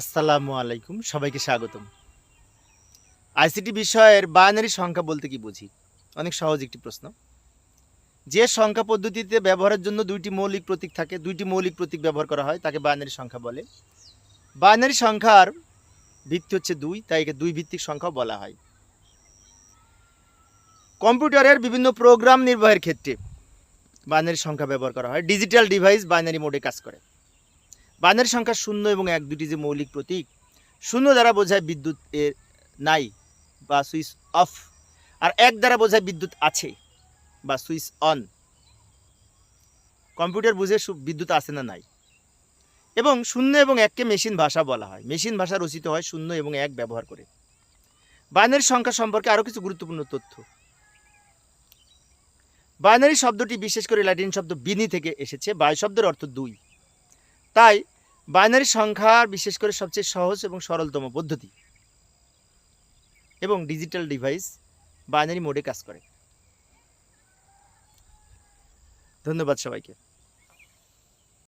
আসসালামু আলাইকুম, সবাইকে স্বাগতম। আইসিটি বিষয়ের বাইনারি সংখ্যা বলতে কি বুঝি? অনেক সহজ একটি প্রশ্ন। যে সংখ্যা পদ্ধতিতে ব্যবহারের জন্য দুইটি মৌলিক প্রতীক থাকে, দুইটি মৌলিক প্রতীক ব্যবহার করা হয়, তাকে বাইনারি সংখ্যা বলে। বাইনারি সংখ্যার ভিত্তি হচ্ছে দুই, তাই একে দুই ভিত্তিক সংখ্যা বলা হয়। কম্পিউটারের বিভিন্ন প্রোগ্রাম নির্বাহের ক্ষেত্রে বাইনারি সংখ্যা ব্যবহার করা হয়। ডিজিটাল ডিভাইস বাইনারি মোডে কাজ করে। বাইনারি সংখ্যা শূন্য এবং এক দুটি যে মৌলিক প্রতীক, শূন্য দ্বারা বোঝায় বিদ্যুৎ এর নাই বা সুইচ অফ, আর এক দ্বারা বোঝায় বিদ্যুৎ আছে বা সুইচ অন। কম্পিউটার বুঝে বিদ্যুৎ আছে না নাই। এবং শূন্য এবং এককে মেশিন ভাষা বলা হয়। মেশিন ভাষা রচিত হয় শূন্য এবং এক ব্যবহার করে। বাইনারি সংখ্যা সম্পর্কে আরও কিছু গুরুত্বপূর্ণ তথ্য। বাইনারি শব্দটি বিশেষ করে ল্যাটিন শব্দ বিনি থেকে এসেছে। বাই শব্দের অর্থ দুই। তাই বাইনারি সংখ্যার বিশেষ করে সবচেয়ে সহজ এবং সরলতম পদ্ধতি এবং ডিজিটাল ডিভাইস বাইনারি মোডে কাজ করে। ধন্যবাদ সবাইকে।